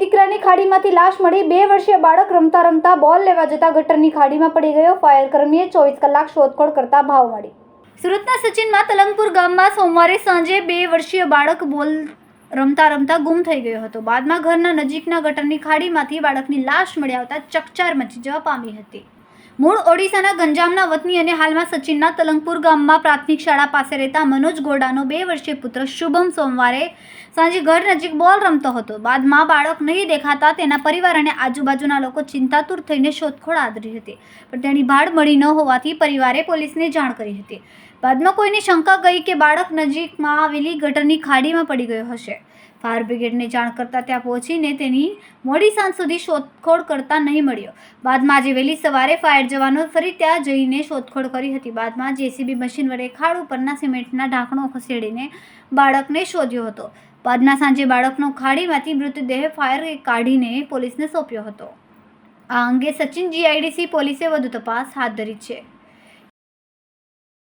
ગટરની ખાડીમાંથી લાશ મળી બે વર્ષીય બાળક રમતા રમતા બોલ લેવા જતા ગટરની ખાડીમાં પડી ગયો. ફાયર કર્મીએ ચોવીસ કલાક શોધખોળ કરતા ભાવ મળી સુરતના સચિનમાં તલંગપુર ગામમાં સોમવારે સાંજે બે વર્ષીય બાળક બોલ રમતા રમતા ગુમ થઈ ગયો હતો. બાદમાં ઘરના નજીકના ગટરની ખાડીમાંથી બાળકની લાશ મળી આવતા ચકચાર મચી જવા પામી હતી. મૂળ ઓડિશાના ગંજામના વતની અને હાલમાં સચિનના તલંગપુર ગામમાં પ્રાથમિક શાળા પાસે રહેતા મનોજ ગોડાનો બે વર્ષીય પુત્ર શુભમ સોમવારે સાંજે ઘર નજીક બોલ રમતો હતો. બાદમાં બાળક નહીં દેખાતા તેના પરિવાર અને આજુબાજુના લોકો ચિંતાતુર થઈને શોધખોળ આદરી હતી. પણ તેની ભાડ મળી ન હોવાથી પરિવારે પોલીસને જાણ કરી હતી. બાદમાં કોઈની શંકા ગઈ કે બાળક નજીકમાં આવેલી ગટરની ખાડીમાં પડી ગયો હશે. ફાયર બ્રિગેડને જાણ કરતાં ત્યાં પહોંચીને તેની મોડી સાંજ સુધી શોધખોળ કરતા નહીં મળ્યો. બાદમાં આજે વહેલી સવારે ફાયર જવાનો ફરી ત્યાં જઈને શોધખોળ કરી હતી. બાદમાં જેસીબી મશીન વડે ખાડ ઉપરના સિમેન્ટના ઢાંકણો ખસેડીને બાળકને શોધ્યો હતો. બાદમાં સાંજે બાળકનો ખાડીમાંથી મૃતદેહ ફાયર કાઢીને પોલીસને સોંપ્યો હતો. આ અંગે સચિન જીઆઈડીસી પોલીસે વધુ તપાસ હાથ ધરી છે.